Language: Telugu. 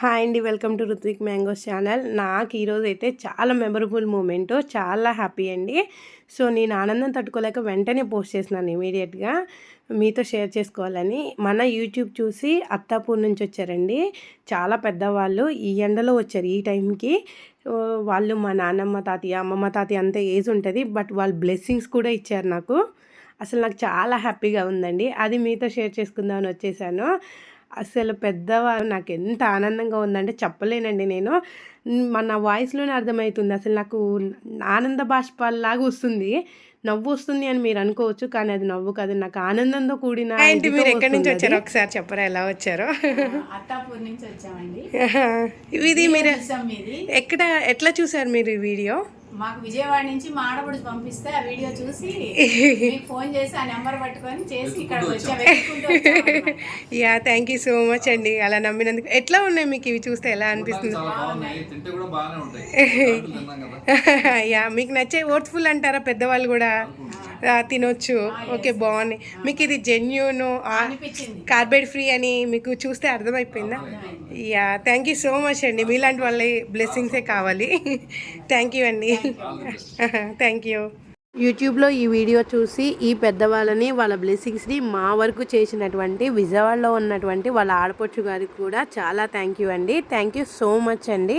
హాయ్ అండి welcome to Ruthvik mangoes channel. నాకు ఈరోజు అయితే చాలా మెమరబుల్ మూమెంట్ చాలా హ్యాపీ అండి. సో నేను ఆనందం తట్టుకోలేక వెంటనే పోస్ట్ చేసినాను ఇమీడియట్గా. మీతో షేర్ చేసుకోవాలని. మన యూట్యూబ్ చూసి అత్తాపూర్ నుంచి వచ్చారండి. చాలా పెద్దవాళ్ళు ఈ ఎండలో వచ్చారు ఈ టైంకి. వాళ్ళు మా నాన్నమ్మ తాతయ్య అమ్మమ్మ తాతయ్య అంత ఏజ్ ఉంటుంది బట్ వాళ్ళు బ్లెస్సింగ్స్ కూడా ఇచ్చారు నాకు. అసలు నాకు చాలా హ్యాపీగా ఉందండి. అది మీతో షేర్ చేసుకుందామని వచ్చేసాను. అసలు పెద్దవారు నాకు ఎంత ఆనందంగా ఉందంటే చెప్పలేనండి నేను. మ్, మన వాయిస్లోనే అర్థమవుతుంది. అసలు నాకు ఆనంద బాష్పాలలాగా వస్తుంది. నవ్వు వస్తుంది అని మీరు అనుకోవచ్చు కానీ అది నవ్వు కాదు. నాకు ఆనందంతో కూడిన మీరు ఎక్కడి నుంచి వచ్చారు. ఒకసారి చెప్పరా ఎలా వచ్చారో? అత్తాపూర్ నుంచి వచ్చామండి. ఇది మీరు ఎక్కడ ఎట్లా చూసారు మీరు ఈ వీడియో? మాకు విజయవాడ నుంచి మా ఆడపడుచు పంపిస్తే ఆ వీడియో చూసి మీకు ఫోన్ చేసి ఆ నెంబర్ పట్టుకొని చేసి ఇక్కడ వచ్చా. Yeah thank you so much అండి. అలా నమ్మినందుకు. ఎట్లా ఉన్నాయి మీకు ఇవి చూస్తే ఎలా అనిపిస్తుంది? యా మీకు నచ్చే ఓట్ఫుల్ అంటారా పెద్దవాళ్ళు కూడా? తినొచ్చు. ఓకే బాగున్నాయి మీకు ఇది జెన్యూన్ కార్బైడ్ ఫ్రీ అని మీకు చూస్తే అర్థమైపోయిందా? Yeah thank you so much అండి. మీలాంటి వాళ్ళ బ్లెస్సింగ్సే కావాలి. థ్యాంక్ యూ అండి. థ్యాంక్ యూ యూట్యూబ్లో ఈ వీడియో చూసి ఈ పెద్దవాళ్ళని వాళ్ళ బ్లెస్సింగ్స్ని మా వరకు చేసినటువంటి విజయవాడలో ఉన్నటువంటి వాళ్ళ ఆడపడుచు గారికి కూడా చాలా థ్యాంక్ యూ అండి. థ్యాంక్ యూ సో మచ్ అండి.